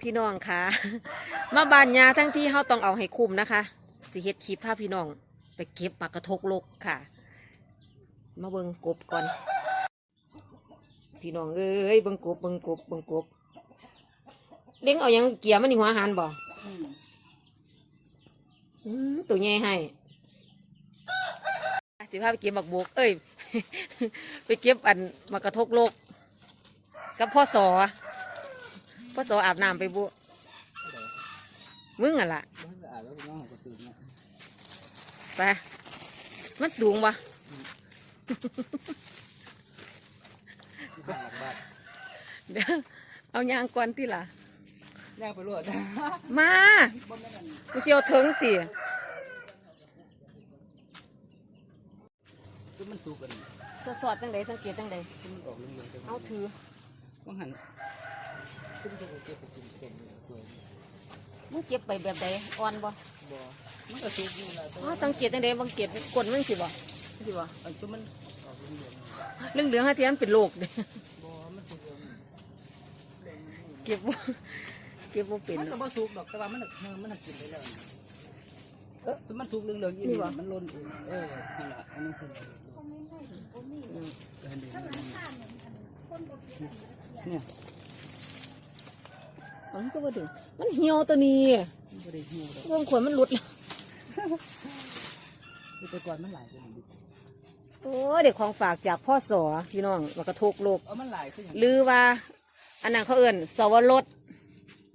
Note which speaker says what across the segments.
Speaker 1: พี่น้องค่ะ มาบานยาทั้งที่เฮาต้องเอาให้คุ้มนะคะสิเฮ็ดคลิปพาพี่น้อง ไปเก็บปลากระทกลกค่ะ มาเบิ่งกบก่อน พี่น้องเอ้ยเบิ่งกบเบิ่งกบเบิ่งกบเลี้ยงเอาหยังเกียร์มันนี่หัวหารบ่ตัวใหญ่ให้สิพาไปเก็บบักบกเอ้ย ไปเก็บอันมากระทกโลก กับพ่อสอ พ่อสออาบน้ำไปบุมึงอะล่ะ
Speaker 2: มันสะอาดแล้วพี่น้องก็ตื่นนะ
Speaker 1: ไปมันสูงปะ
Speaker 2: หลักบ้าน
Speaker 1: เดี๋ยวเอายางก่อนที่ล่ะ
Speaker 2: ย่างไปรวด
Speaker 1: มากูเสียวถึงตี
Speaker 2: คือมันสุกกัน
Speaker 1: สอดๆจังใดสังเกตจังใด
Speaker 2: คือมันออกเหลืองๆจัง
Speaker 1: เอาถือ
Speaker 2: ต้องหัน คือมันจะเก็บไปกินเต็มเลยสวย
Speaker 1: มึงเก็บไปแบบใดอ่อนบ่
Speaker 2: บ่มันก็สุกอยู่แหละแต่
Speaker 1: อ๋อ
Speaker 2: ว่า
Speaker 1: สังเกตจังใดบางเกตกลนมึงสิบ่สิบ่
Speaker 2: อันคือมันออกเหลือง
Speaker 1: เรื่องเหลืองๆฮะที่มันเป็นโรคเด้
Speaker 2: ๆบ่มันสุกอยู่
Speaker 1: เก็บบ่เก็บบ่เป็น
Speaker 2: มันก็
Speaker 1: เนาะ
Speaker 2: บ่สุกดอกแต่ว่ามันน่ะเออมันน่ะกินได้แล้ว
Speaker 1: เอ๊ะ
Speaker 2: คือมันสุกเหลืองๆอี
Speaker 1: นี่
Speaker 2: นี่
Speaker 1: บ่
Speaker 2: มันล้นเองเออนั่นล่ะอันนี้คืออืมเออเดี๋ยว เนี่ย
Speaker 1: อ๋อมันก็บ่ถึงมันเหี่ยวตัวนี้
Speaker 2: มันบ่ได้หิวดอก
Speaker 1: เรื่องขวดมันหลุดแล้ว
Speaker 2: คือแต่ก่อนมันหลายกว่านี้
Speaker 1: โอ้เด็กของฝากจากพ่อสอพี่น้องมากระทกโลก
Speaker 2: เอามันหลายคือหยัง
Speaker 1: หรือว่า อันนั้นเขาเอิ่นสวรส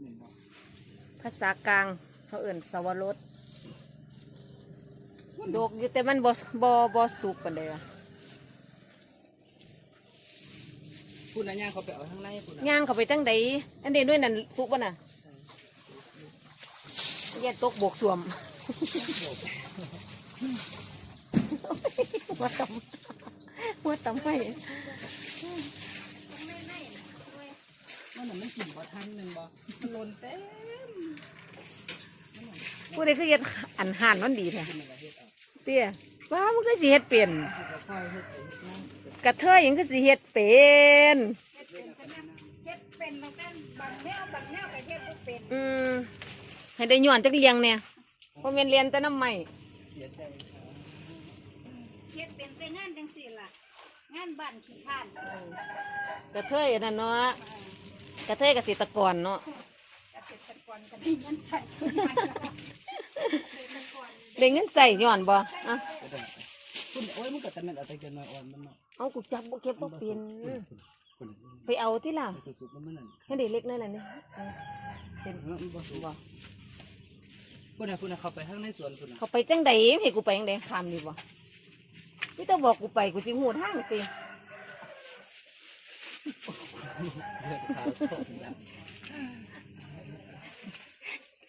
Speaker 2: นี่บ่
Speaker 1: ภาษากลาง เขาเอิ่นสวรสดกอยู่แต่มันบ่บ่บ่สุกกันเลยอะ
Speaker 2: คุณน่ะย่างเขาไปเอาข้างในคุณน่ะ
Speaker 1: ย่างเข้าไปจังใดอันเดนด้วยนั่นสุกป่ะน่ะแย่ตกบกสวมว่าตำว่าตำไม่
Speaker 2: มันน่ะมันกินบ่ทันหนึงบ่มันล้นเต็ม
Speaker 1: ผู้ใดคือเฮ็ดอันห่านมันดีแท้
Speaker 2: กินอะไรเฮ็ดเอา
Speaker 1: เตี้ยว้ามันก็สิเฮ็ดเป็น
Speaker 2: คือก็ค่อยเฮ็ดไปเฮ็ดมา
Speaker 1: กระเทยหยังก็สิเฮ็ดเป็น
Speaker 3: เฮ็ดเป็นบางกันบางแนวบางแนวก็เฮ็ดบ่เป็น
Speaker 1: อืมให้ได้ย้อนจักเลียงเนี่ยบ่แม่นเรียนแต่น้ำใหม่
Speaker 2: เสียใจ
Speaker 3: เฮ็ดเป็นแต่งานจังซี่ล่ะ งานบ้านขี้ข้าน
Speaker 1: กระเทยอันนั้นเนาะกระเทยเกษตรกรเนาะ
Speaker 3: เกษตรกรก็ได้เงินใช้
Speaker 1: ได้เงินใส่ย้อนบ่อะ
Speaker 2: ก็ได้คุณโอ้ยมันก็แต่มันเอาแต่เกินมาอ่อนมันเนาะ
Speaker 1: เอากูจับบ่เก็บบ่เป็น
Speaker 2: คุณ
Speaker 1: ไปเอาที่ล่ะ
Speaker 2: ไปสุกๆมันมันนั่น
Speaker 1: ให้ได้เล็กน้อยล่ะนี่เออเป็น
Speaker 2: เออมันบ่สุก
Speaker 1: บ่
Speaker 2: คุณน่ะคุณน่ะเข้าไปข้างในสวนคุณน่ะ
Speaker 1: เขาไปจังใดให้กูไปจังใดข้ามดีบ่นี่ต้องบอกกูไปกูสิฮู้ทางติ
Speaker 2: เลือดขาวโคตรดัง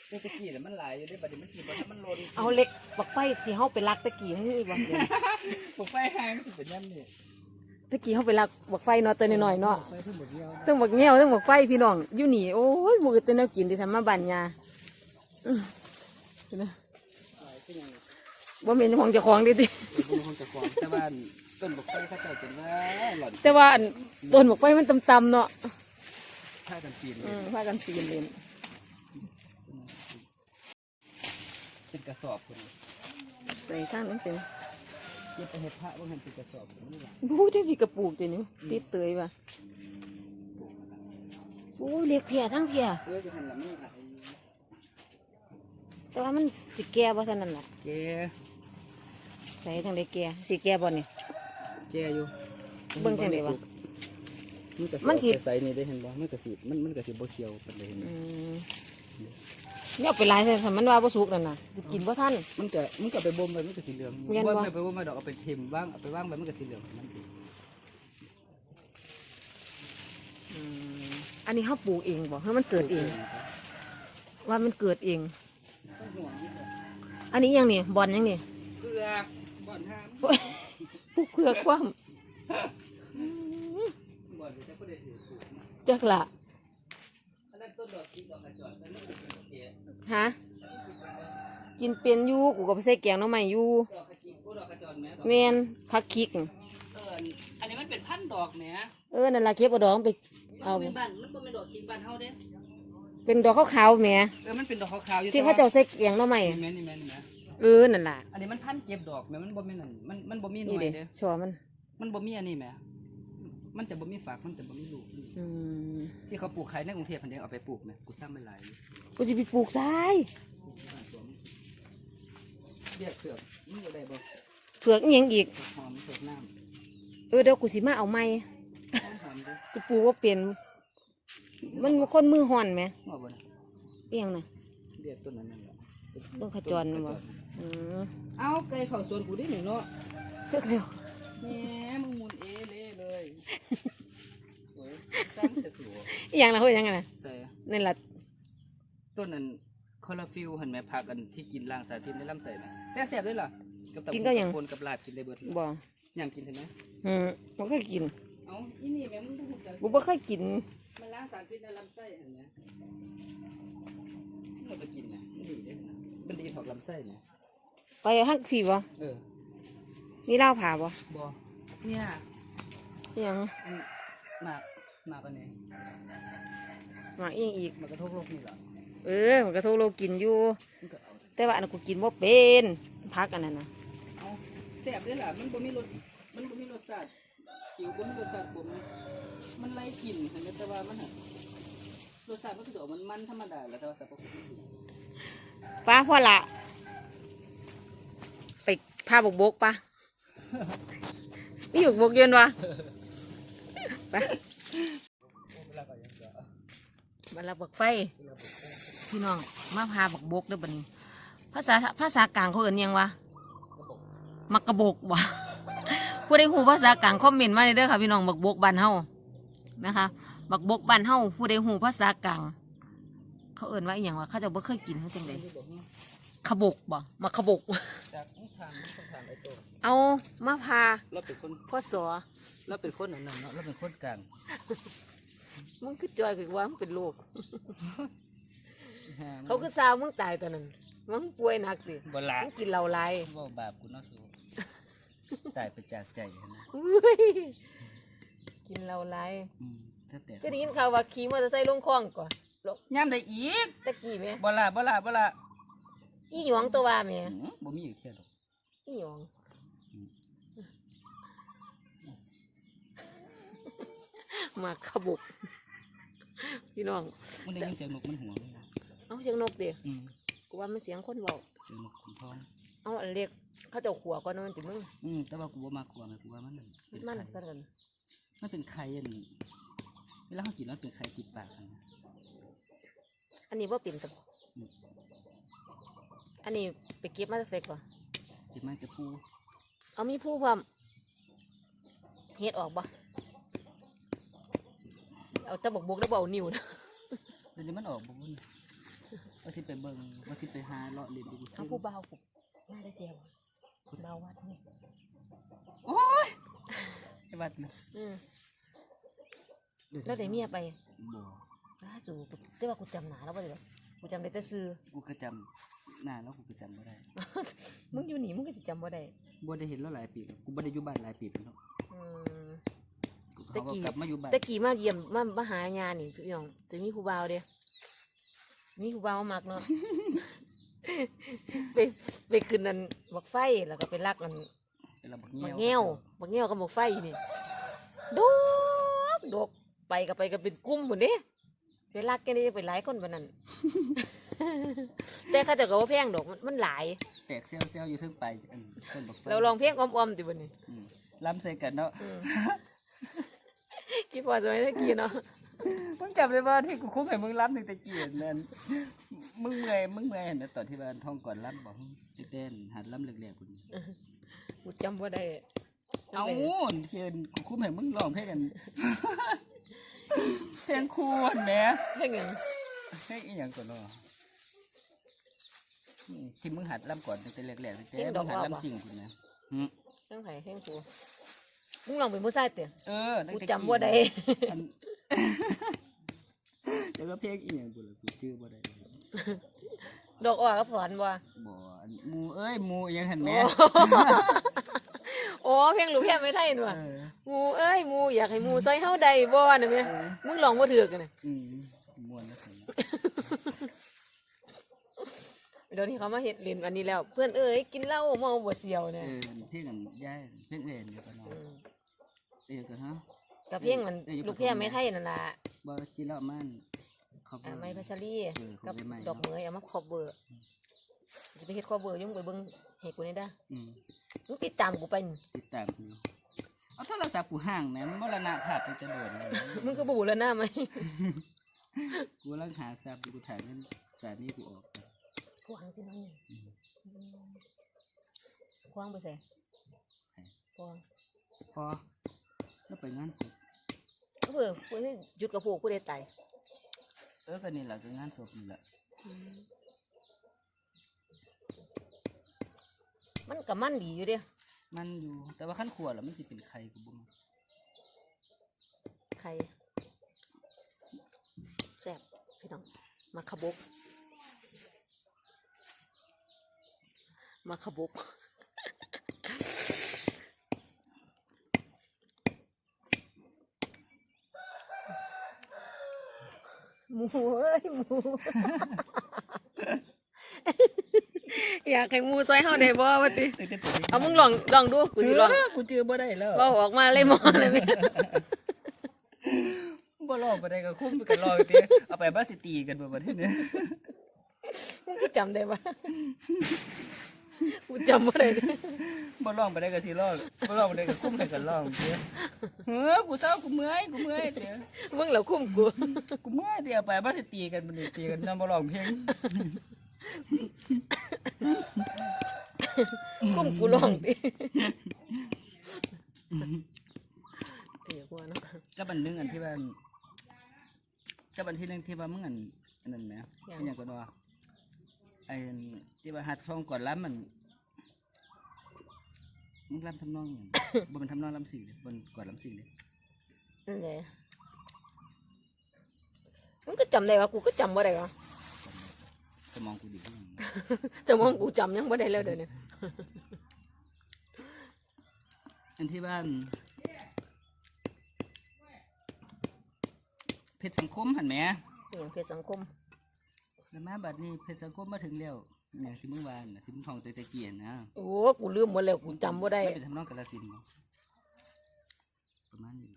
Speaker 2: แต่ตะกี้น่ะมันหลายอยู่ได้บัดนี้มันกินบ่ทันมันล้น
Speaker 1: เอาเหล็กบักไฟที่เฮาไปลักตะกี้มันมีบ่เดี๋ยวนี้
Speaker 2: ผมไฟหางมันสิเป็นยามนี่
Speaker 1: ตะกี้เฮาไปลักบักไฟเนาะตัวน้อยๆเนาะ
Speaker 2: ไฟทั้งหมดเดียว
Speaker 1: ต้องบักเงี้ยวต้องบักไฟพี่น้องอยู่นี่โอ้ยมือแต่แนวกินที่ทำมาบันยาอื้อเห็นไหม
Speaker 2: หลายคือหยัง
Speaker 1: บ่แม่นของเจ้าของดิติ
Speaker 2: อยู่บนห้องตะกอนแต่ว่าต้นบกไฟเขาเจ้าจนว่าหล่อน
Speaker 1: แต่ว่าอันต้นบักไฟมันต่ำๆเนาะ
Speaker 2: ถ้ากันปีน
Speaker 1: อืมพากันปีนเล่น
Speaker 2: เป็นกระสอบคน
Speaker 1: ใส่ข้างนั้นเป็น
Speaker 2: เย็บไปเห็ดพระว่าหันเป็นกระสอบคนนี่หละ
Speaker 1: บู้จังสิกระปลูกตัวนี้ติดเตยว่ะโอ้ยเล็กเพียทั้งเพีย
Speaker 2: เพื่อจะหันละมันอะ
Speaker 1: แต่ว่ามันสิแก่บ่เท่านั้นล่ะ
Speaker 2: แก
Speaker 1: ใส่ทางใดแก่สิแก่บ่นี่
Speaker 2: แกอยู่
Speaker 1: เบิ่งจังได๋วะ
Speaker 2: มันกระ
Speaker 1: มันสิ
Speaker 2: ใส่นี่ได้เห็นบ่มันกระสีมันมันกระสีบ่เขียวปานใดเห็น
Speaker 1: อื
Speaker 2: บ่
Speaker 1: ม เนี่ยเอาไปหลายใส่ถ้ามันว่าบ่สุกนั่นน่ะสิกินบ่ทัน
Speaker 2: มันก็มันก็ไปบ่มไปมันก็สีเหลือง
Speaker 1: เวียนบ่
Speaker 2: บ่มไปไปบ่มไปดอกเอาไปเทมว่างเอาไปว่างไปมันก็สีเหลืองมันสิ
Speaker 1: อืมอันนี้เฮาปลูกเองบ่เฮามันเกิดเอง ว่ามันเกิดเอง
Speaker 2: ต้นหัวนี่ก็
Speaker 1: อันนี้ยังนี่บอลยังนี่
Speaker 2: เกลือบ่อนห้าม
Speaker 1: ผูกเผือกคว่
Speaker 2: บ่อนนี่จะบ่ได้สิปลูกนะำ
Speaker 1: จักละ
Speaker 2: อันนั้นต้นดอกกินดอกกระจอกอันนั้นเป็นดอกเกลือ
Speaker 1: ฮะกินเป็นอยู่กูก็ไปใส่แกงหน้องใหม่อยู่
Speaker 2: ดอกกระจิกโอ้ดอกกระจอนแหม่ดอก
Speaker 1: แมนพักคิก
Speaker 2: เอออันนี้มันเป็นพันธุ์ดอกแหม่
Speaker 1: เออนั่นละเก็บเอาดองไปเอา
Speaker 2: เป็นบ้านมันบ่แม่นดอกคิงบ้านเฮาเด้
Speaker 1: เป็นดอกขาวๆแหม
Speaker 2: เออมันเป็นดอกขาวๆอยู่
Speaker 1: ที่เขาเจ้าใส่แกงหน่อไม้
Speaker 2: นี่แม่นนี่แม่นนี่แม่น
Speaker 1: เออนั่นล่ะ
Speaker 2: อันนี้มันพันเก็บดอกแม่มันบ่มีนั่นมันมันบ่มีหน่
Speaker 1: นี่
Speaker 2: วย
Speaker 1: เด้
Speaker 2: เด้อ
Speaker 1: ชอมัน
Speaker 2: มันบ่มีอันนี้แหม่มันจะบ่มีฝากมันจะบ่มีลูก
Speaker 1: อืม
Speaker 2: ที่เขาปลูกขายในกรุงเทพพันเดียวเอาไปปลูกแหม่กูสร้างไม่หลายอยู่
Speaker 1: กูสิไปปลูกซ้าย
Speaker 2: เบี้ยเผือกมึงเอาได้บ่
Speaker 1: เผือกอีหยังอีก
Speaker 2: เผือกหอมเผือกน้ำ
Speaker 1: เออเดี๋ยวกูสิมาเอาไม้
Speaker 2: หอมหอมเด้อ
Speaker 1: กูปลูกว่าเป็นมันคนมือห่อนไหม
Speaker 2: งอกบ่นะ
Speaker 1: อีหยังน่ะ
Speaker 2: เบี้ยต้นนั้นนั่นแหละ
Speaker 1: ต้นขจรน่ะบ่ อืม
Speaker 2: เอาไก่เข้าสวนกูได้หนึ่งเนาะ
Speaker 1: เจ้าเร็ว
Speaker 2: แหมมึงหมุนเอเล่เลยโอ้ย สร้างแต่สัว
Speaker 1: อีหยังล่ะเฮ้ยอีหยังไงน่ะ
Speaker 2: ใส่
Speaker 1: นั่นล่ะ
Speaker 2: ต้นนั้นคอลลาฟิลเห็นไหมผักอันที่กินล้างสารพิษในลำไส้นะแซ่บๆด้วยล่ะกับตับปนกับลาบกินได้เบิดเลย
Speaker 1: บ่
Speaker 2: ยำกินเห็นไหม
Speaker 1: อืมบ่เคยกิน
Speaker 2: เอาอีนี่แม่มึงต้องจัก
Speaker 1: กูบ่เคยกิน
Speaker 2: มันล้างสารพิษในลำไส้เห็นไหมมึงเอาไปกินนะมันดีเด้อนะมันดีถอดลำไส้นะ
Speaker 1: ไปฮักพี่บ่
Speaker 2: เออ
Speaker 1: มีเหล้าผ่าบ่
Speaker 2: บอเนี่ย
Speaker 1: อีหยัง
Speaker 2: อันหมากห มากอันนี้
Speaker 1: มาอีหยังอีก
Speaker 2: มันกระทบโรคนี่เหรอ
Speaker 1: เออมันก็โทรโลกินอยู่
Speaker 2: มันก็เอา
Speaker 1: แต่ว่าอันนั้นกูกินบ่เป็นพักอันนั้นน่ะ
Speaker 2: เอาแซ่บด้วยล่ะมันบ่มีรสมันบ่มีรสชาติผิวบ่มีรสชาติผมมันไล่กลิ่นเห็นไหมแต่ว่ามันอะรสชาติมันก็จะออกมันมันธรรมดาแหล้วแต่ว่าสรรพคุณมันดี
Speaker 1: ป้าพ่อละไปพาบกบกปะมีอยู่บกเย็นวะไป มาละบักไฟ พี่น้องมาพาบักบกเด้วยบัดนี้ ภาษาภาษากลางเขาเอ่นหยังวะมักกะบกวะผู้ใดหูภาษากลางคอมเมนต์มาเลยเด้อค่ะพี่น้องบักบกบ้านเฮานะคะบักบกบ้านเฮาผู้ใดหูภาษากลางเขาเอ่นว่าอหย่างวะเขาจะบ่เคยกินเขาจังไดขบกบ่มาขบก
Speaker 2: จากนิทานนิทานไอ้โต
Speaker 1: เอามาพา
Speaker 2: เราเป็นคน
Speaker 1: พ่อสอ
Speaker 2: เราเป็นคนนั่นน่ะเนาะเราเป็นคนกลาง
Speaker 1: มึงคือจอยคือว่ามึงเป็นโรค
Speaker 2: แฮะ
Speaker 1: เขาคือซาวมึงตายตอนนั้นมึงป่วยหนักดิ
Speaker 2: บ่ละ
Speaker 1: มึงกินเหล้าหลาย
Speaker 2: บ่บาปกูเนาะสูตายไปจากใจเห็นไหม
Speaker 1: อุ้ยกินเหล้าหลาย
Speaker 2: อืมจะแต่
Speaker 1: ก็ได้ยินข่าวว่าขี่มอเตอร์ไซค์ลงคลองก่อนลง
Speaker 2: ย่ำได้อีก
Speaker 1: ตะกี้แม่
Speaker 2: บ่ละบ่ละบ่ละ
Speaker 1: อีหยองตัวว่าแม่
Speaker 2: อืมบ่มีอีกเที่ยดอก
Speaker 1: อีหยองมาขบก พี่น้อง
Speaker 2: มันได้ยินเสียงนกมันหัวเลยนะ
Speaker 1: เอาเสียงนกดิ
Speaker 2: อืม
Speaker 1: กูว่ามันเสียงคนเบา
Speaker 2: เสียงนกขุนทอง
Speaker 1: เอาอันเล็กเขาเจะขัวก่อนเนาะมันจิมึง
Speaker 2: อืมแต่ว่ากูบ่มากกว่านะกูว่ามันนั่นเป็น
Speaker 1: มัน
Speaker 2: ไข่
Speaker 1: กันกัน
Speaker 2: มันเป็นไข่อันนี้เวลาเขากินแล้วเป็นไข่ติดปากอะนะ
Speaker 1: อันนี้ว่าเป็นตะ
Speaker 2: อืม
Speaker 1: อันนี้ไปเก็บมาจากเฟกป่ะ
Speaker 2: ติดไม้จะพู
Speaker 1: เอามีผู้พร้อมเฮ็ดออกบ่ เอาแตะบกบกแล้วบ่เอานิ้วนะ
Speaker 2: เดี๋ยวนี้มันออกบ่บุญว่าสิไปเบิ่งว่าสิไปหาเลาะเล่นดูกู
Speaker 1: เอาผู้เบาผมมาได้เจียวเบาวัดนี่
Speaker 2: โอ้ยไอ้วัดนะ
Speaker 1: อืมแล้วได้เมียไป
Speaker 2: บ่
Speaker 1: ล่าสู่แต่ว่ากูจำหนาแล้วบ่ได้หรอกกูจำได้แต่ซื้อ
Speaker 2: กูก็จำหน้าแล้วกูก็จำบ่ได้
Speaker 1: มึงอยู่นี่มึงก็สิจำบ่ได้
Speaker 2: บ่ได้เห็นแล้วหลายปีแล้วกูบ่ได้อยู่บ้านหลายปีแล้ว เนาะ
Speaker 1: อืม
Speaker 2: กูเขาก็กลับมาอยู่บ้าน
Speaker 1: ตะกี้มาเยี่ยมมามาหายานี่พี่น้องจะมีผู้บ่าวเด้มีผู้บ่าวมักเนาะไปไปขึ้นนั่นบักไฟแล้วก็ไปลักนั่น
Speaker 2: เป็นระบบ
Speaker 1: บั
Speaker 2: เงี้
Speaker 1: ก
Speaker 2: ยว
Speaker 1: แง้วบักแง้วกับบักไฟนี่ดกดกไปก็ไปกันเป็นกลุ่มหมดเด้ไปลักกันนี่ไปหลายคนปานนั้นแต่เข้าเจะก็ว่าแพงดอกมันมันหลาย
Speaker 2: แตกเซลล์เซลล์อยู่เทึงไปอันต้นบักไฟ
Speaker 1: เราลองเพลงอ้อมๆติบันนี้
Speaker 2: อืมล้ำใส่กันเนาะ
Speaker 1: คิดพอจะไม่ได้กินเนาะ
Speaker 2: มึงจำได้ว่าที่กูคุ้มให้มึงล้ำหนึ่งแต่เกียรนั่นมึงเมื่อยมึงเมื่อยเห็นไหมตอนที่บ้านท่องก่อนล้ำบอกไอ้เต้นหัดล้ำเล็กๆกูนี่
Speaker 1: กูจำว่าได้
Speaker 2: เอาเทียนกูคุ้มให้มึงร้องเพลงกันเพลงคูนแหม
Speaker 1: เพลงหยัง
Speaker 2: เพลงอีหยังก่อนเนาะอืมที่มึงหัดล้ำก่อนตั้งแต่แรกๆตั้งแต่มึงหัดล้ำสิ่งคุณนะอืม
Speaker 1: เพลงไผ่เพลงกู มึงลองเป็นผู้ชายเต๋อ
Speaker 2: เออตั้ง
Speaker 1: กู
Speaker 2: แต่
Speaker 1: จำว่าได้
Speaker 2: อันเดี๋ยวก็เพลงอีหยังกูละกูชื่อบ่ได้
Speaker 1: ดอกอ้อก็ผ่อนบ่
Speaker 2: บ่อันหมูเอ้ยหมูอีหยังเห็นไหม
Speaker 1: โอ้เพลงลูกแค่ไม่ไทยหนู
Speaker 2: เอ
Speaker 1: อะ
Speaker 2: อ
Speaker 1: หมูเอ้ยหมูอยากให้หมูซอยเฮาใดบ่น่ะแม่มึงลองบ่ถือกันน่ะ
Speaker 2: อืมมวนแล้วสิ
Speaker 1: เดี๋ยวนี้เขามาเห็ดเล่นอันนี้แล้ว เพื่อนเอ้ยกินเหล้าเมาบ่เสียว
Speaker 2: เอ
Speaker 1: เนี่ย
Speaker 2: อเพ่งกันย่ายเพ่งเล่นอยู่กันเนาะ
Speaker 1: ม
Speaker 2: เออกันฮะ
Speaker 1: กับเพียงมัน
Speaker 2: เอ้ยอยู่
Speaker 1: ลูกเพียง
Speaker 2: ปฐม
Speaker 1: ไม่ไทยนั่นล่ะ
Speaker 2: บ่กินแล้วมันเขา
Speaker 1: อ่าไม้พัชรี
Speaker 2: เออ
Speaker 1: กับ
Speaker 2: เขาไปไม้
Speaker 1: ดอกเหมยเอามาครอบเบอร์จะไปเฮ็ดครอบเบอร์ยุ่งไปเบิ่งให้กูนี่เด้อ
Speaker 2: อืม
Speaker 1: มึงติดตามกูไปนี่
Speaker 2: ติดตามอยู่เอาโทรศัพท์กูห่างแหมมันมรณะภาพไปจะโดดเลย
Speaker 1: มึงก็บูแล้วหน้าไหม
Speaker 2: กูกำลังหาทรัพย์อยู่กูถ่ายเงินสามีกูออก
Speaker 1: ควางที่นั่นควางไปใส่ควาง
Speaker 2: พอ แล้วไปงานศพ
Speaker 1: ก็เบอร์กูนี่หยุดกับพวกกูได้ตาย
Speaker 2: เออก็นี่แหละคืองานศพนี่แหละ
Speaker 1: มันกับมันดีอยู่เด้
Speaker 2: มันอยู่แต่ว่าขั้นขวดแล้วมันสิเป็นใครกูบ่มา
Speaker 1: ใครแซ่บพี่น้องมาขบกมาขบก หมูเอ้ยหมู อยากให้หมูซอยเฮาได้บ่วะติเอามึงลองลองดูกูสิลอง
Speaker 2: กูเจอบ่ได้แล้ว
Speaker 1: เว้าออกมาเลยหมอเลยแม่
Speaker 2: บ่รอบ่ได้ก็คุ้มไปกันรอติเอาไปบ้าสิตีกันบ่บัดนี้เนี่ย
Speaker 1: มึงจำได้ปะกูจำไม่ได้เลย
Speaker 2: บ่ร้องบ่ได้ก็สิร้องบ่ร้องบ่ได้ก็คุ้มไปกันร้องเด้อเฮ้อกูเศร้ากูเมื่อยกูเมื่อยเด้อ
Speaker 1: มึงเหล่าคุ้มกู
Speaker 2: กูเมื่อยเด้อเอาไปบ้าสิตีกันบ่ได้ตีกันนำบ่ร้องเพลง
Speaker 1: คุ้มกูร้องดิเดี๋ยวกูว่าเนาะ
Speaker 2: ก็บันนึงอันที่ว่าก็บันที่นึงที่ว่ามึงอันอันนั้นนะอหย่างก็ว่าไอ้ที่ว่าหัดฟังก่อนล้ำมัน มึงล้ำทำนองอย่างบ่มันทำนองล้ำสี่เลยบนก่อนล้ำสี่เลย
Speaker 1: นั่นแหละมึงก็จำได้วะกูก็จำว่าได้วะ
Speaker 2: สมองกูดีขึ้น
Speaker 1: จะมองกูจำยังไม่ได้เลยเดี๋ยวนี้
Speaker 2: อันที่บ้านเพชรสังคมหันไหม
Speaker 1: อย่างเพศสังคม
Speaker 2: แล้วมาบัดนี้เพชรสังคมมาถึงแล้ว อย่างที่มึงวานะที่มึงท่องใจตะเกียนนะ
Speaker 1: โอ้กูลืมหมดแล้วกูจำว่าได้
Speaker 2: ไม่เป็นทำนองกาลสินธุ์บ่ประมาณนี้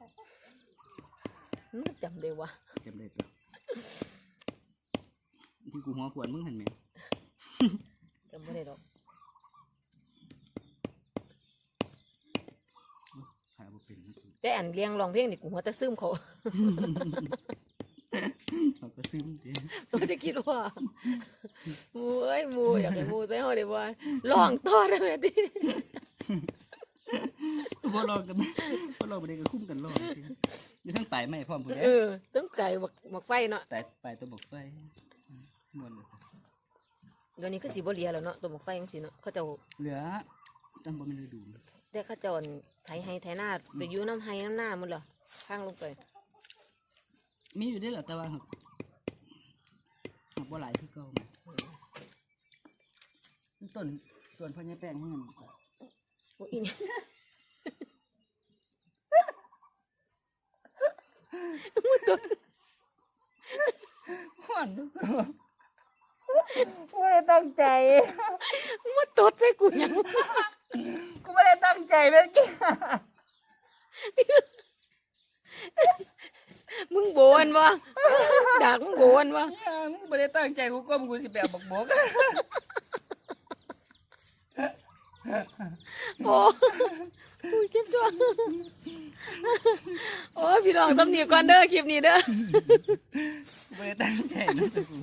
Speaker 1: มึงก็จำได้วะ
Speaker 2: จำได้ตัวที่กูหัวขวานมึงหันไหม
Speaker 1: จำไม่ได้หรอก
Speaker 2: พาบ่เป็นที่สุด
Speaker 1: แต่อันเลี้ยงร้องเพลงนี่กูหัวแต่ซึมเขา
Speaker 2: เขาก็ซึมเด้
Speaker 1: ตัวจะคิดว่าหมูเอ้ยหมูอยากให้หมูใส่ห้อได้ว่าร้องต่อได้ไหมดิ
Speaker 2: บ่ลองกันบ่ลองบ่ได้ก็คุ้มกันลองสิอยู่ทั้งปลายไม้พร้อมพุ่น
Speaker 1: เอ
Speaker 2: เด้
Speaker 1: อต้องไก่บักบักไฟเนาะ
Speaker 2: แต่ปลายตัวบอกไฟม่วนเลยสิ
Speaker 1: เดี๋ยวนี้ก็สีบ่เหลียแล้วเนาะตัวบักไฟจังซี่เนาะเขาเจ้า
Speaker 2: เหลือจังบ่มีฤดู
Speaker 1: แต่เขาเจ้าอั่นไถให้ไถหน้าไปอยู่น้ำให้น้ำหน้าหมันเหรอข้างลงไป
Speaker 2: มีอยู่เด้อแหละแต่ว่าหักหักบ่หลายคือเก่าแหมต้นส่วนพ่อใหญ่แป้งมัน
Speaker 1: โอ้ยอีนี่
Speaker 2: ฮ้อนรู้สึก
Speaker 1: ไม่ได้ตั้งใจมาตดใส่กูยัง
Speaker 2: กูไม่ได้ตั้งใจเมื่อกี้
Speaker 1: มึงโบนวะดักมึงโบนวะ
Speaker 2: มึงไม่ได้ตั้งใจกูก้มกูสิไปเอาบักบก
Speaker 1: โอ้กูเก็บตัวโอ้ยพี่น้องตำหนิก่อนเด้อคลิปนี้เด้อ
Speaker 2: กูไม่ได้ตั้งใจนะแต่กู